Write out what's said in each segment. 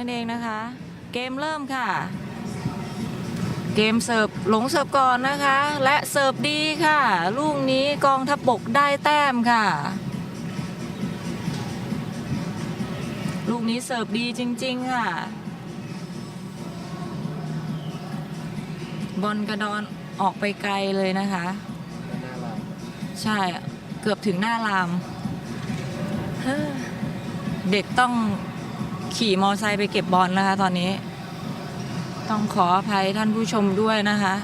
นั่นเองนะคะ เกมเริ่มค่ะ เกมเสิร์ฟหลงเสิร์ฟก่อนนะคะ และเสิร์ฟดีค่ะ ลูกนี้กองทัพบกได้แต้มค่ะ ลูกนี้เสิร์ฟดีจริง ๆ ค่ะ บอลกระดอนออกไปไกลเลยนะคะ ใช่เกือบถึงหน้าราม เด็กต้อง ขี่มอไซค์ไปเก็บบอลนะคะ ตอนนี้ ต้องขออภัยท่านผู้ชมด้วยนะคะ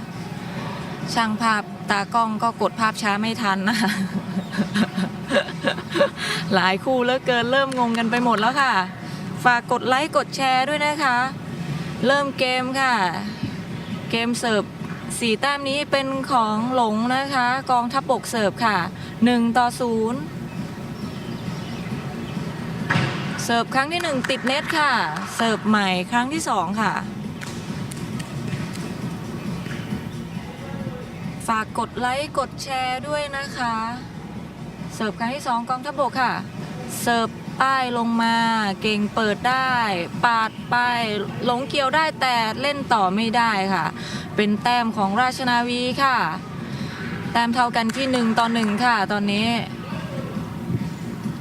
ช่างภาพตากล้องก็กดภาพช้าไม่ทันนะคะหลายคู่เลือเกินเริ่มงงกันไปหมดแล้วค่ะ ฝากกดไลค์กดแชร์ด้วยนะคะ เริ่มเกมค่ะ เกมเสิร์ฟสีแต้มนี้เป็นของหลงนะคะ กองทัพบกเสิร์ฟค่ะ1ต่อ0 เสิร์ฟครั้งที่ 1 ติดเน็ตค่ะ เสิร์ฟใหม่ครั้งที่ 2 ค่ะ ฝากกดไลค์กดแชร์ด้วยนะคะ เสิร์ฟครั้งที่ 2 กองทัพบกค่ะ เสิร์ฟป้ายลงมา เก่งเปิดได้ ปาดไปหลงเกี่ยวได้แต่เล่นต่อไม่ได้ค่ะ เป็นแต้มของราชนาวีค่ะ แต้มเท่ากันที่ 1 ต่อ 1 ค่ะ ตอนนี้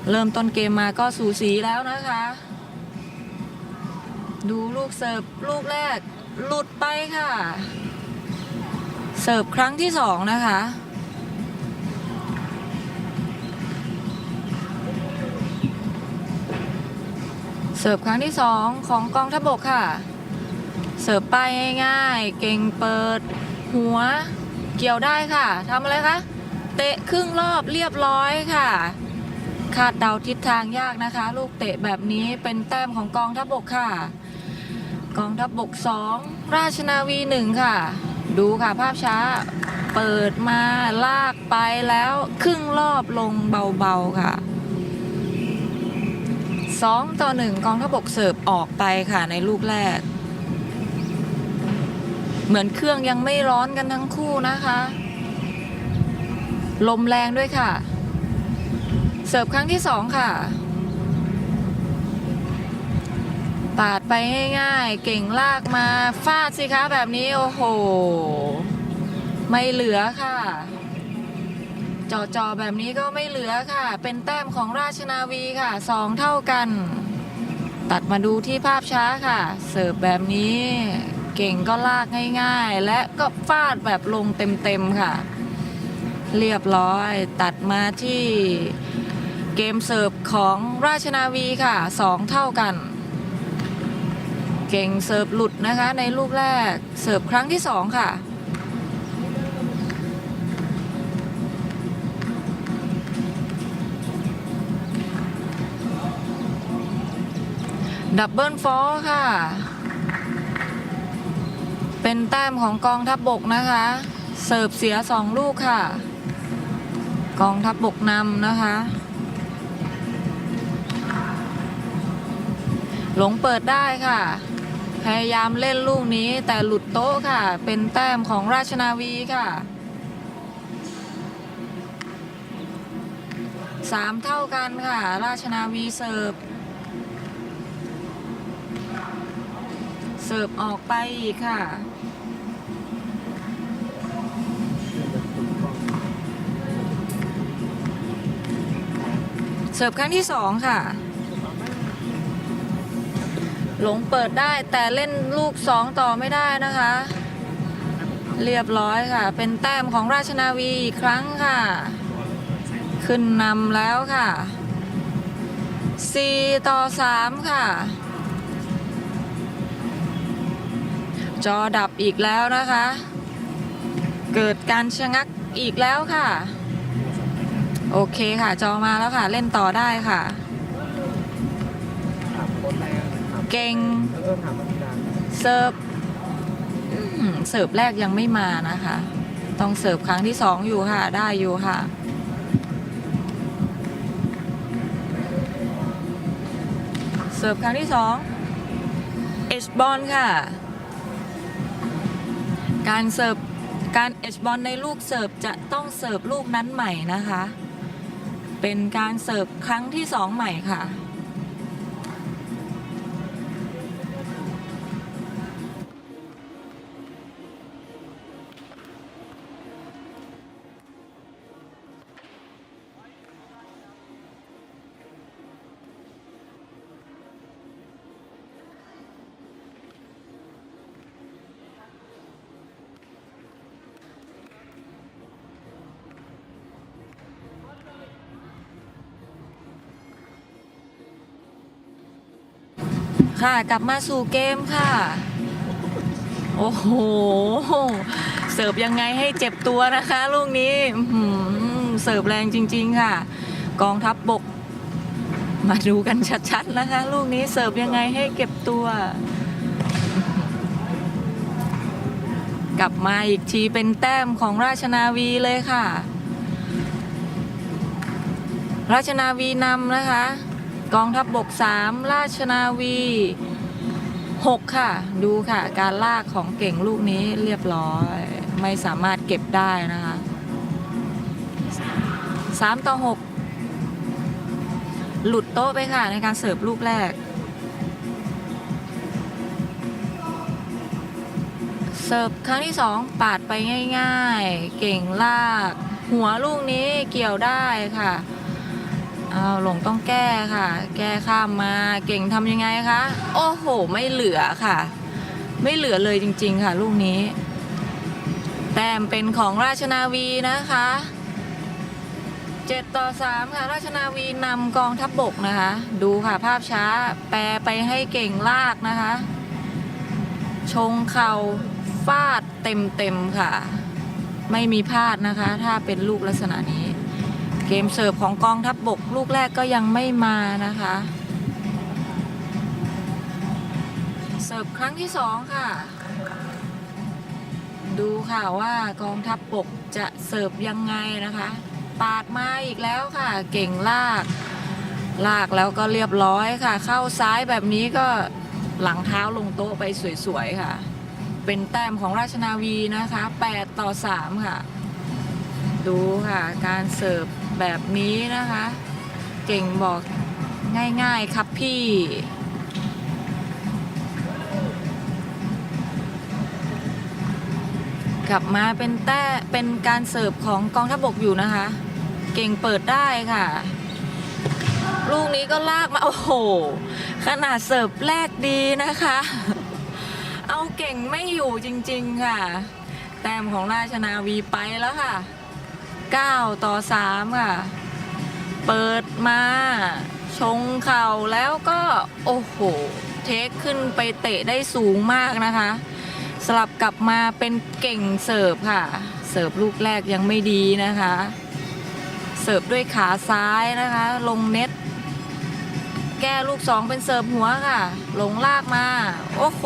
เริ่มต้นเกมมาก็สูสีแล้วนะคะ ดูลูกเสิร์ฟลูกแรก หลุดไปค่ะ เสิร์ฟครั้งที่2นะคะ เสิร์ฟครั้งที่2ของกองทัพบกค่ะ เสิร์ฟไปง่ายๆ เก่งเปิดหัวเกี่ยวได้ค่ะทำอะไรคะ เตะครึ่งรอบเรียบร้อยค่ะ คาดเดาทิศทางยากนะคะ ลูกเตะแบบนี้เป็นแต้มของกองทัพบกค่ะ กองทัพบก 2 ราชนาวี 1 ค่ะ ดูค่ะภาพช้า เปิดมาลากไปแล้วครึ่งรอบลงเบาๆค่ะ 2 ต่อ 1 กองทัพบกเสิร์ฟออกไปค่ะในลูกแรก เหมือนเครื่องยังไม่ร้อนกันทั้งคู่นะคะ ลมแรงด้วยค่ะ เสิร์ฟครั้งที่2ค่ะ ปาดไปง่ายๆ เก่งลากมาฟาดสิคะแบบนี้ โอ้โห ไม่เหลือค่ะจอจอๆแบบนี้ก็ไม่เหลือค่ะ เป็นแต้มของราชนาวีค่ะสองเท่ากัน ตัดมาดูที่ภาพช้าค่ะ เสิร์ฟแบบนี้ เก่งก็ลากง่ายๆ และก็ฟาดแบบลงเต็มๆค่ะ เรียบร้อย ตัดมาที่ เกมเสิร์ฟของราชนาวีค่ะสองเท่ากัน เก่งเสิร์ฟหลุดนะคะในลูกแรกเสิร์ฟครั้งที่สองค่ะดับเบิลฟอร์ค่ะ เป็นแต้มของกองทัพบบกนะคะ เสิร์ฟเสียสองลูกค่ะ กองทัพบบกนำนะคะ หลงเปิดได้ค่ะ พยายามเล่นลูกนี้แต่หลุดโต๊ะค่ะ เป็นแต้มของราชนาวีค่ะสามเท่ากันค่ะ ราชนาวีเสิร์ฟ เสิร์ฟออกไปอีกค่ะเสิร์ฟครั้งที่สองค่ะ หลงเปิดได้แต่เล่นลูกสองต่อไม่ได้นะคะ เรียบร้อยค่ะ เป็นแต้มของราชนาวีอีกครั้งค่ะ ขึ้นนำแล้วค่ะ 4 ต่อ 3 ค่ะ จอดับอีกแล้วนะคะ เกิดการชะงักอีกแล้วค่ะ โอเคค่ะ จอมาแล้วค่ะ เล่นต่อได้ค่ะ เก่งเออถามอาจารย์เสิร์ฟเสิร์ฟแรกยังไม่มานะคะ ต้องเสิร์ฟครั้งที่สองอยู่ค่ะ ได้อยู่ค่ะเสิร์ฟครั้งที่สองเอชบอลค่ะ การเสิร์ฟการเอชบอลในลูกเสิร์ฟจะต้องเสิร์ฟลูกนั้นใหม่นะคะ เป็นการเสิร์ฟครั้งที่สองใหม่ค่ะ ค่ะ กลับมาสู่เกมค่ะ โอ้โห เสิร์ฟยังไงให้เจ็บตัวนะคะ ลูกนี้เสิร์ฟแรงจริง ๆ ค่ะ กองทัพบบก มาดูกันชัด ๆ นะคะ ลูกนี้เสิร์ฟยังไงให้เก็บตัว กลับมาอีกทีเป็นแต้มของราชนาวีเลยค่ะ ราชนาวีนำนะคะ กองทัพบบก 3 ราชนาวี 6 ค่ะ ดูค่ะ การลากของเก่งลูกนี้เรียบร้อย ไม่สามารถเก็บได้นะคะ 3 ต่อ 6 หลุดโต๊ะไปค่ะ ในการเสิร์ฟลูกแรก เสิร์ฟครั้งที่ 2 ปาดไปง่าย ๆ เก่งลาก หัวลูกนี้เกี่ยวได้ค่ะ อาหลงต้องแก้ค่ะ แก้ข้ามมาเก่งทำยังไงคะโอ้โห ไม่เหลือค่ะ ไม่เหลือเลยจริง ๆ ค่ะ ลูกนี้ แต้มเป็นของราชนาวีนะคะ7ต่อ3ค่ะ ราชนาวีนำกองทัพบบกนะคะ ดูค่ะภาพช้าแปรไปให้เก่งลากนะคะ ชงเข่าฟาดเต็มเต็มๆค่ะ ไม่มีพลาดนะคะ ถ้าเป็นลูกลักษณะนี้ กมเสิร์ฟของกองทัพบบกลูกแรกก็ยังไม่มานะคะ เสิร์ฟครั้งที่สองค่ะ ดูค่ะว่ากองทัพบบกจะเสิร์ฟยังไงนะคะ ปาดมาอีกแล้วค่ะ เก่งลาก ลากแล้วก็เรียบร้อยค่ะ เข้าซ้ายแบบนี้ก็หลังเท้าลงโต๊ะไปสวยๆค่ะ เป็นแต้มของราชนาวีนะคะ 8 ต่อ 3 ค่ะ ดูค่ะ การเสิร์ฟ แบบนี้นะคะ เก่งบอกง่ายๆครับพี่ กลับมาเป็นแต้เป็นการเสิร์ฟของกองทัพบกอยู่นะคะ เก่งเปิดได้ค่ะ ลูกนี้ก็ลากมา โอ้โห ขนาดเสิร์ฟแรกดีนะคะ เอาเก่งไม่อยู่จริงๆค่ะ แต้มของราชนาวีไปแล้วค่ะ 9 ต่อ 3 ค่ะ เปิดมา ชงเข่าแล้วก็โอ้โห เทคขึ้นไปเตะได้สูงมากนะคะ สลับกลับมาเป็นเก่งเสิร์ฟค่ะ เสิร์ฟลูกแรกยังไม่ดีนะคะ เสิร์ฟด้วยขาซ้ายนะคะ ลงเน็ต แก้ลูกสองเป็นเสิร์ฟหัวค่ะ ลงลากมา โอ้โห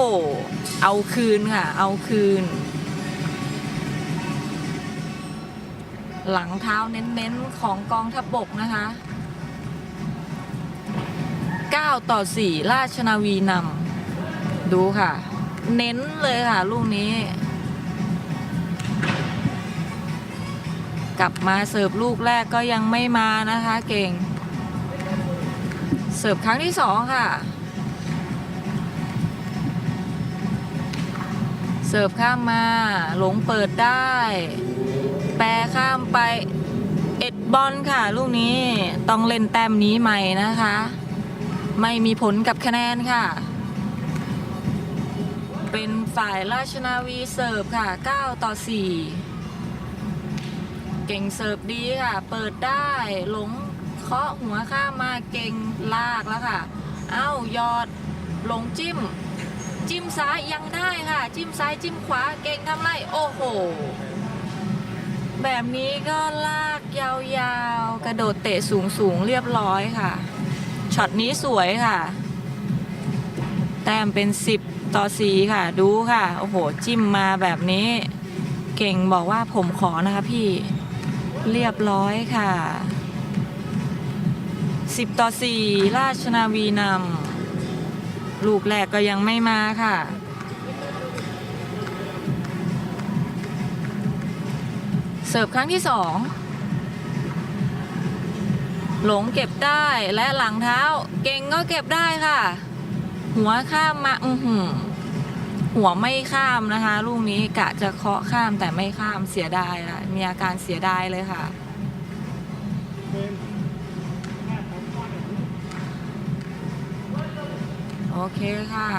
เอาคืนค่ะ เอาคืน หลังเท้าเน้นๆ ของกองทัพบบกนะคะ 9 ต่อ 4 ราชนาวีนำดูค่ะ เน้นเลยค่ะ ลูกนี้ กลับมาเสิร์ฟลูกแรกก็ยังไม่มานะคะ เก่ง เสิร์ฟครั้งที่สองค่ะ เสิร์ฟข้ามมา หลงเปิดได้ แปรข้ามไปเอ็ดบอลค่ะ ลูกนี้ต้องเล่นแต้มนี้ใหม่นะคะ ไม่มีผลกับคะแนนค่ะ เป็นฝ่ายราชนาวีเสิร์ฟค่ะ 9 ต่อ 4 เก่งเสิร์ฟดีค่ะ เปิดได้หลงเคาะหัวข้ามมาเก่งลากแล้วค่ะ เอ้ายอดหลงจิ้ม จิ้มซ้ายยังได้ค่ะ จิ้มซ้ายจิ้มขวาเก่งทำไรโอ้โห แบบนี้ก็ลากยาวๆ กระโดดเตะสูงๆ เรียบร้อยค่ะ ช็อตนี้สวยค่ะ แต้มเป็น 10 ต่อ4ค่ะ ดูค่ะ โอ้โห จิ้มมาแบบนี้ เก่งบอกว่าผมขอนะคะพี่เรียบร้อยค่ะ 10 ต่อ 4 ราชนาวีนำลูกแรกก็ยังไม่มาค่ะ เสิร์ฟครั้งที่สองหลงเก็บได้และหลังเท้า เก่งก็เก็บได้ค่ะ หัวข้ามมาอือหือหัวไม่ข้ามนะคะลูกนี้กะจะเคาะข้ามแต่ไม่ข้ามเสียดายค่ะมีอาการเสียดายเลยค่ะ โอเคค่ะ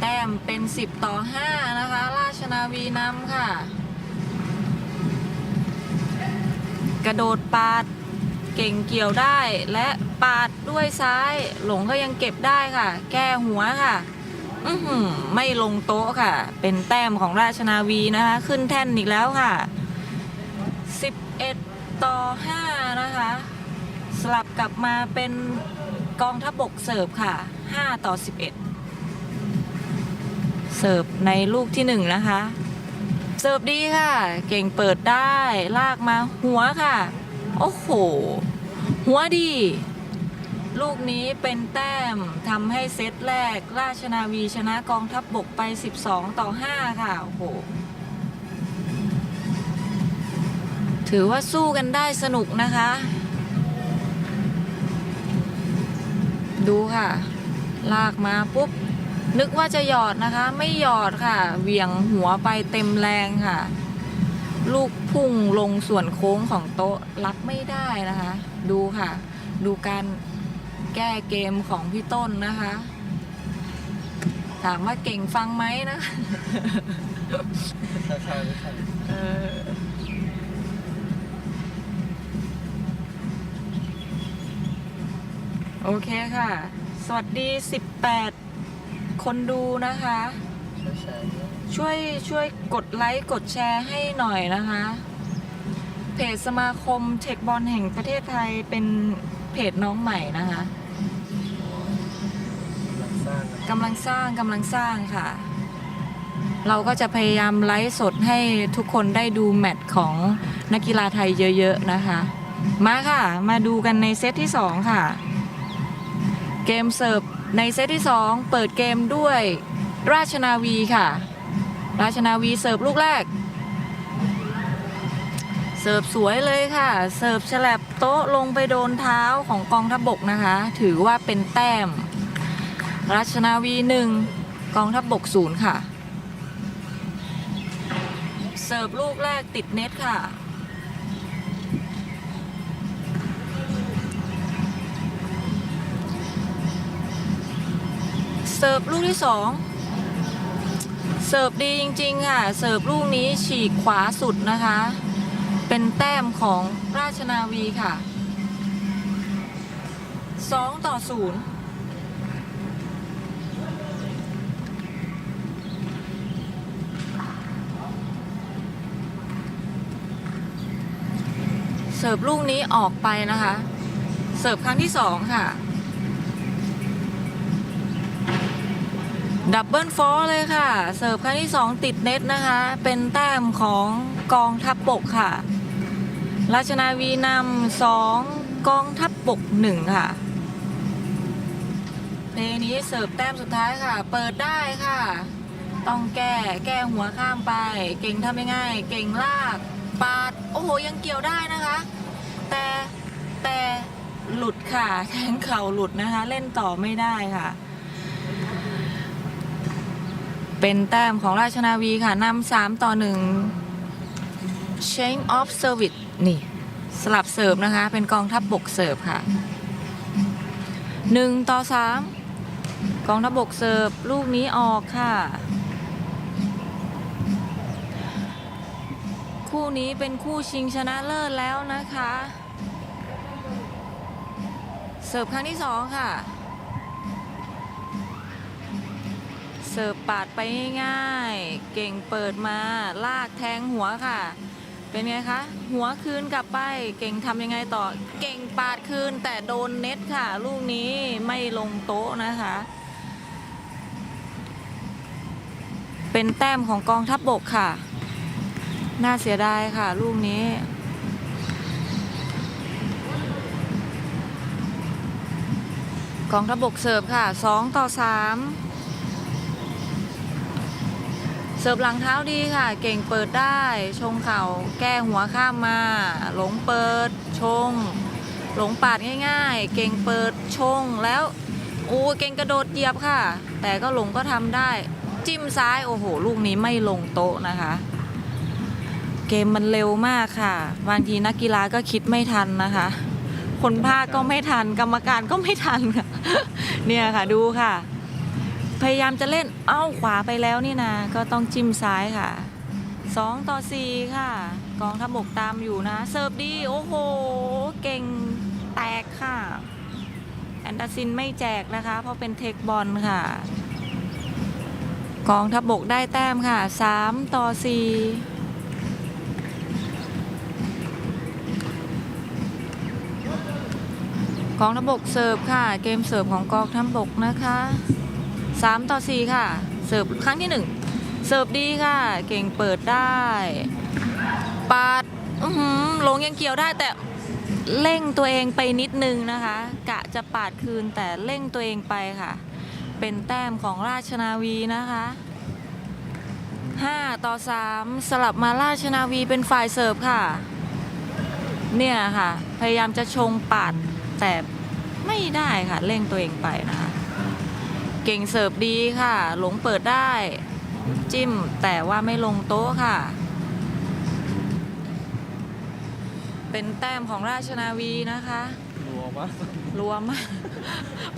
แต้มเป็น 10 ต่อ 5 นะคะ ราชนาวีนำค่ะ กระโดดปาด เก่งเกี่ยวได้และปาดด้วยซ้าย หลงก็ยังเก็บได้ค่ะ แก้หัวค่ะ อือหือไม่ลงโต๊ะค่ะ เป็นแต้มของราชนาวีนะคะ ขึ้นแท่นอีกแล้วค่ะ 11 ต่อ 5 นะคะ สลับกลับมาเป็นกองทัพบกเสิร์ฟค่ะ 5 ต่อ 11 เสิร์ฟในลูกที่ 1 นะคะ เสิร์ฟดีค่ะ เก่งเปิดได้ลากมาหัวค่ะ โอ้โห หัวดี ลูกนี้เป็นแต้มทำให้เซตแรก ราชนาวีชนะกองทัพบบกไป 12 ต่อ 5 ค่ะ โอ้โห ถือว่าสู้กันได้สนุกนะคะ ดูค่ะ ลากมาปุ๊บ นึกว่าจะหยอดนะคะ ไม่หยอดค่ะ เหวี่ยงหัวไปเต็มแรงค่ะ ลูกพุ่งลงส่วนโค้งของโต๊ะรับไม่ได้นะคะ ดูค่ะ ดูการแก้เกมของพี่ต้นนะคะ ถามว่าเก่งฟังไหมนะใช่ใช่ใช่เออโอเคค่ะ สวัสดี 18 คนดูนะคะใช่ใช่ช่วยช่วยกดไลค์กดแชร์ให้หน่อยนะคะ เพจสมาคมเทคบอลแห่งประเทศไทยเป็นเพจน้องใหม่นะคะกำลังสร้างนะกำลังสร้างกำลังสร้างค่ะ เราก็จะพยายามไลฟ์สดให้ทุกคนได้ดูแมตช์ของนักกีฬาไทยเยอะๆนะคะ มาค่ะ มาดูกันในเซตที่ 2 ค่ะ เกมเสิร์ฟ ในเซตที่ 2 เปิดเกมด้วยราชนาวีค่ะ ราชนาวีเสิร์ฟลูกแรก เสิร์ฟสวยเลยค่ะ เสิร์ฟฉลับโต๊ะลงไปโดนเท้าของกองทัพบบกนะคะ ถือว่าเป็นแต้ม ราชนาวีหนึ่งกองทัพบบกศูนย์ค่ะ เสิร์ฟลูกแรกติดเน็ตค่ะ เสิร์ฟลูกที่สองเสิร์ฟดีจริงๆค่ะ เสิร์ฟลูกนี้ฉีกขวาสุดนะคะ เป็นแต้มของราชนาวีค่ะ2ต่อ0เสิร์ฟลูกนี้ออกไปนะคะ เสิร์ฟครั้งที่สองค่ะ ดับเบิลฟอร์เลยค่ะ เสิร์ฟครั้งที่สองติดเน็ตนะคะ เป็นแต้มของกองทัพบบกค่ะ ราชนาวีนำสองกองทัพบบกหนึ่งค่ะเพลงนี้เสิร์ฟแต้มสุดท้ายค่ะ เปิดได้ค่ะ ต้องแก้แก้หัวข้ามไป เก่งทำยังไงเก่งลากปาด โอ้โห ยังเกี่ยวได้นะคะ แต่แต่หลุดค่ะแทงเข่าหลุดนะคะ เล่นต่อไม่ได้ค่ะ เป็นแต้มของราชนาวีค่ะนำสามต่อหนึ่ง change of service นี่ สลับเสิร์ฟนะคะ เป็นกองทัพบบกเสิร์ฟค่ะหนึ่งต่อสามกองทัพบบกเสิร์ฟลูกนี้ออกค่ะ คู่นี้เป็นคู่ชิงชนะเลิศแล้วนะคะ เสิร์ฟครั้งที่สองค่ะ ปาดไปง่ายๆ เก่งเปิดมาลากแทงหัวค่ะ เป็นไงคะ หัวคืนกลับไป เก่งทำยังไงต่อ เก่งปาดคืนแต่โดนเน็ตค่ะ ลูกนี้ไม่ลงโต๊ะนะคะ เป็นแต้มของกองทัพบบกค่ะ น่าเสียดายค่ะ ลูกนี้กองทัพบบกเสิร์ฟค่ะ 2 ต่อ 3 เสิร์ฟหลังเท้าดีค่ะ เก่งเปิดได้ ชงเข่า แก้หัวข้ามมา หลงเปิด ชง หลงปาดง่ายๆ เก่งเปิดชงแล้วโอ้เก่งกระโดดเหยียบค่ะ แต่ก็หลงก็ทำได้ จิ้มซ้ายโอ้โห ลูกนี้ไม่ลงโต๊ะนะคะ เกมมันเร็วมากค่ะ บางทีนักกีฬาก็คิดไม่ทันนะคะ คนภาคก็ไม่ทัน กรรมการก็ไม่ทันค่ะ เนี่ยค่ะดูค่ะ พยายามจะเล่นเอ้าขวาไปแล้วนี่นะก็ต้องจิ้มซ้ายค่ะ 2 ต่อ 4 ค่ะ กองทัพบกตามอยู่นะ เสิร์ฟดี โอ้โห เก่งแตกค่ะ แอนดาซินไม่แจกนะคะ เพราะเป็นเทคบอลค่ะ กองทัพบกได้แต้มค่ะ 3 ต่อ 4กองทัพบกเสิร์ฟค่ะ เกมเสิร์ฟของกองทัพบกนะคะ 3 ต่อ 4 ค่ะ เสิร์ฟครั้งที่ 1 เสิร์ฟดีค่ะ เก่งเปิดได้ ปาดอื้อหือลงยังเกี่ยวได้แต่เร่งตัวเองไปนิดนึงนะคะ กะจะปาดคืนแต่เร่งตัวเองไปค่ะ เป็นแต้มของราชนาวีนะคะ 5 ต่อ 3 สลับมาราชนาวีเป็นฝ่ายเสิร์ฟค่ะ เนี่ยค่ะ พยายามจะชงปาดแต่ไม่ได้ค่ะ เร่งตัวเองไปนะคะ เก่งเสิร์ฟดีค่ะ หลงเปิดได้ จิ้มแต่ว่าไม่ลงโต๊ะค่ะ เป็นแต้มของราชนาวีนะคะรวมากรวม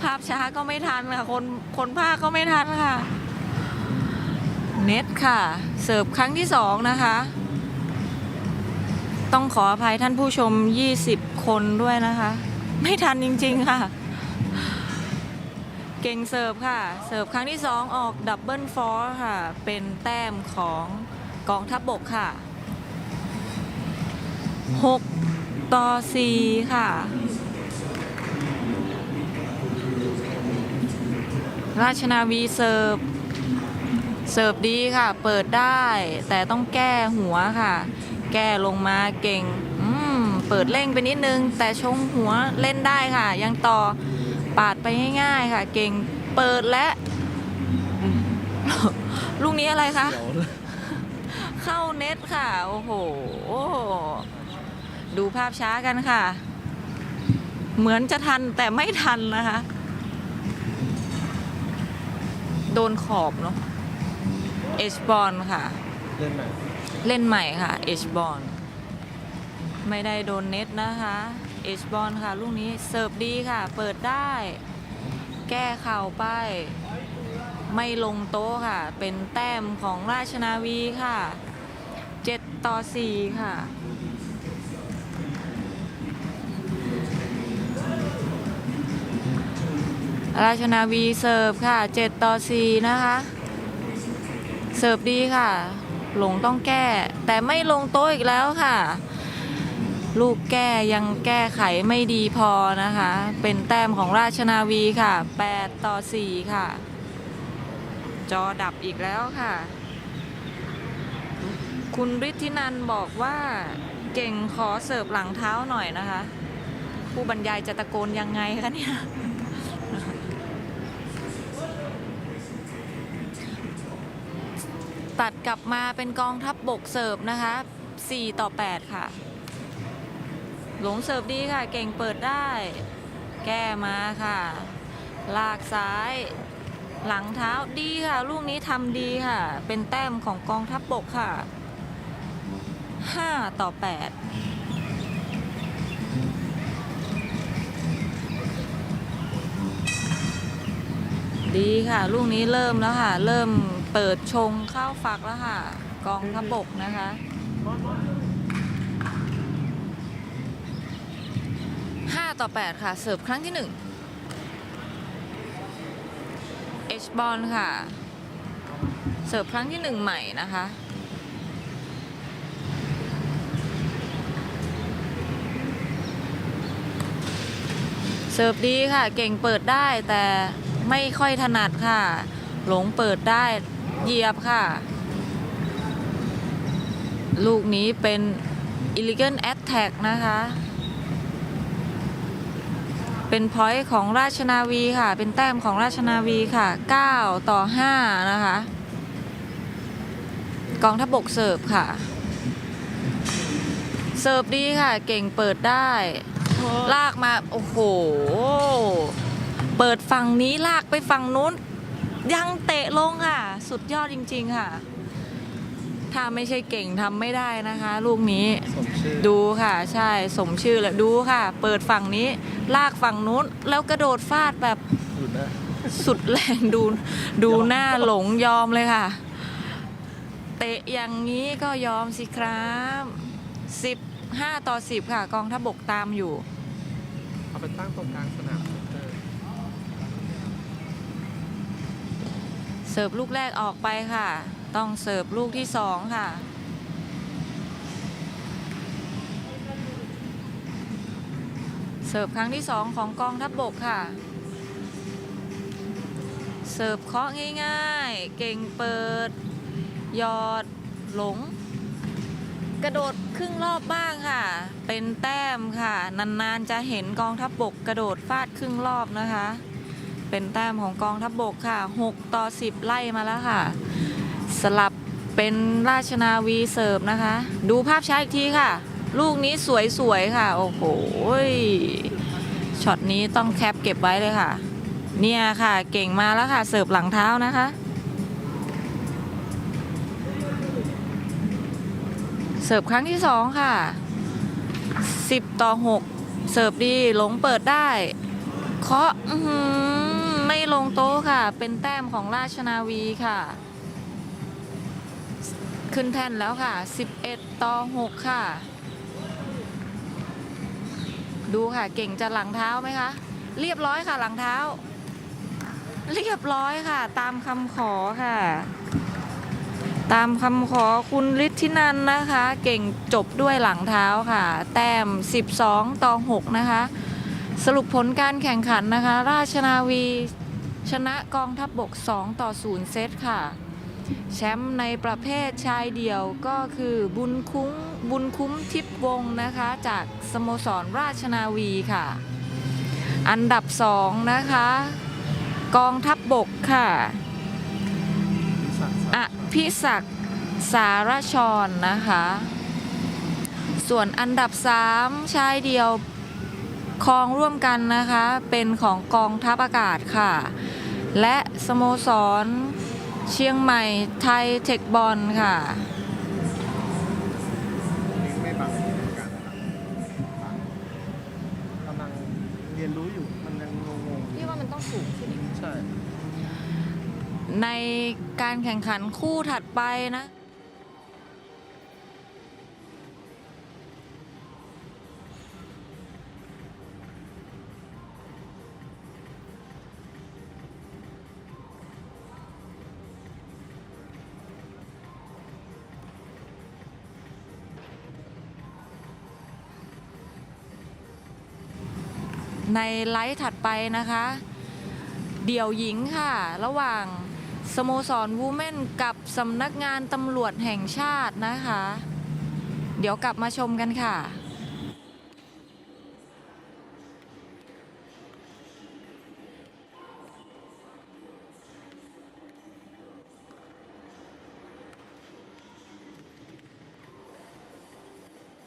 ภาพช้าก็ไม่ทันค่ะ คนคนภาคก็ไม่ทันค่ะ เน็ตค่ะ เสิร์ฟครั้งที่สองนะคะ ต้องขออภัยท่านผู้ชม 20 คนด้วยนะคะ ไม่ทันจริง ๆ ค่ะ เก่งเสิร์ฟค่ะ เสิร์ฟครั้งที่สองออกดับเบิลฟอร์ค่ะ เป็นแต้มของกองทัพบบกค่ะ 6 ต่อ 4 ค่ะ ราชนาวีเสิร์ฟ เสิร์ฟดีค่ะ เปิดได้แต่ต้องแก้หัวค่ะ แก้ลงมาเก่ง เปิดเร่งไปนิดนึง แต่ชงหัวเล่นได้ค่ะ ยังต่อ ปาดไปง่ายๆค่ะ เก่งเปิดและลูกนี้อะไรคะเดี๋ยวเลยเข้าเน็ตค่ะ โอ้โห ดูภาพช้ากันค่ะ เหมือนจะทันแต่ไม่ทันนะคะ โดนขอบเนาะเอชบอลค่ะ เล่นไหนเล่นใหม่ค่ะเอชบอลไม่ได้โดนเน็ตนะคะ เอชบอลค่ะลูกนี้เสิร์ฟดีค่ะ เปิดได้ แก้เข่าไป ไม่ลงโต๊ะค่ะ เป็นแต้มของราชนาวีค่ะ 7 ต่อ 4 ค่ะราชนาวีเสิร์ฟค่ะ 7 ต่อ 4 นะคะ เสิร์ฟดีค่ะ หลงต้องแก้ แต่ไม่ลงโต๊ะอีกแล้วค่ะ ลูกแก้ยังแก้ไขไม่ดีพอนะคะ เป็นแต้มของราชนาวีค่ะ 8 ต่อ 4 ค่ะ จอดับอีกแล้วค่ะ คุณฤทธินันบอกว่าเก่งขอเสิร์ฟหลังเท้าหน่อยนะคะ ผู้บรรยายจะตะโกนยังไงคะเนี่ยตัดกลับมาเป็นกองทัพบบกเสิร์ฟนะคะ 4 ต่อ 8 ค่ะ หลงเสิร์ฟดีค่ะ เก่งเปิดได้ แก้มาค่ะ ลากซ้าย หลังเท้าดีค่ะ ลูกนี้ทำดีค่ะ เป็นแต้มของกองทัพบบกค่ะ 5 ต่อ 8ดีค่ะ ลูกนี้เริ่มแล้วค่ะ เริ่มเปิดชงเข้าฝักแล้วค่ะ กองทัพบกนะคะ 5 ต่อ 8 ค่ะ เสิร์ฟครั้งที่1เอชบอลค่ะ เสิร์ฟครั้งที่ 1 ใหม่นะคะ เสิร์ฟดีค่ะ เก่งเปิดได้แต่ไม่ค่อยถนัดค่ะ หลงเปิดได้เหยียบค่ะ ลูกนี้เป็น illegal attack นะคะ เป็นพอยต์ของราชนาวีค่ะ เป็นแต้มของราชนาวีค่ะ 9 ต่อ 5 นะคะ กองทัพบกเสิร์ฟค่ะ เสิร์ฟดีค่ะ เก่งเปิดได้ ลากมา โอ้โห เปิดฝั่งนี้ลากไปฝั่งนู้น ยังเตะลงค่ะ สุดยอดจริง ๆ ค่ะ ถ้าไม่ใช่เก่งทำไม่ได้นะคะ ลูกนี้ สมชื่อดูค่ะ ใช่สมชื่อแหละดูค่ะ เปิดฝั่งนี้ ลากฝั่งนู้น แล้วกระโดดฟาดแบบอยู่นะสุดแรงดูดูหน้าหลงยอมเลยค่ะ เตะอย่างนี้ก็ยอมสิครับ15 ต่อ 10 ค่ะ กองทัพบกตามอยู่ เอาไปตั้งตรงกลางสนามเออเสิร์ฟลูกแรกออกไปค่ะ ต้องเสิร์ฟลูกที่สองค่ะ เสิร์ฟครั้งที่สองของกองทัพบบกค่ะ เสิร์ฟเคาะง่ายๆ เก่งเปิด ยอดหลง กระโดดครึ่งรอบบ้างค่ะ เป็นแต้มค่ะ นานๆจะเห็นกองทัพบบกกระโดดฟาดครึ่งรอบนะคะ เป็นแต้มของกองทัพบบกค่ะ 6 ต่อ 10 ไล่มาแล้วค่ะ สลับเป็นราชนาวีเสิร์ฟนะคะ ดูภาพช้าอีกทีค่ะ ลูกนี้สวยๆค่ะ โอ้โหช็อตนี้ต้องแคปเก็บไว้เลยค่ะ เนี่ยค่ะเก่งมาแล้วค่ะเสิร์ฟหลังเท้านะคะเสิร์ฟครั้งที่สองค่ะ 10 ต่อ 6 เสิร์ฟดีหลงเปิดได้ เคาะไม่ลงโต๊ะค่ะ เป็นแต้มของราชนาวีค่ะ ขึ้นแท่นแล้วค่ะ 11 ต่อ 6 ค่ะ ดูค่ะเก่งจะหลังเท้าไหมคะ เรียบร้อยค่ะหลังเท้า เรียบร้อยค่ะ ตามคำขอค่ะ ตามคำขอคุณฤทธินันนะคะ เก่งจบด้วยหลังเท้าค่ะ แต้ม 12 ต่อ 6 นะคะ สรุปผลการแข่งขันนะคะ ราชนาวีชนะกองทัพบบก 2 ต่อ 0 เซตค่ะ แชมป์ในประเภทชายเดี่ยวก็คือบุญคุ้มบุญคุ้มทิพวงนะคะ จากสโมสรราชนาวีค่ะ อันดับ2นะคะ กองทัพบบกค่ะอภิศักสารชรนะคะ ส่วนอันดับ 3 ชายเดียวครองร่วมกันนะคะ เป็นของกองทัพอากาศค่ะ และสโมสร เชียงใหม่ไทยเทคบอลค่ะไม่บังเหมือนกันนะครับกำลังเรียนรู้อยู่ มันยังงงพี่ว่ามันต้องสูงขึ้นอีก ๆใช่ ในการแข่งขันคู่ถัดไปนะ ในไลฟ์ถัดไปนะคะ เดี่ยวหญิงค่ะ ระหว่างสโมสรวูแมนกับสำนักงานตำรวจแห่งชาตินะคะ เดี๋ยวกลับมาชมกันค่ะ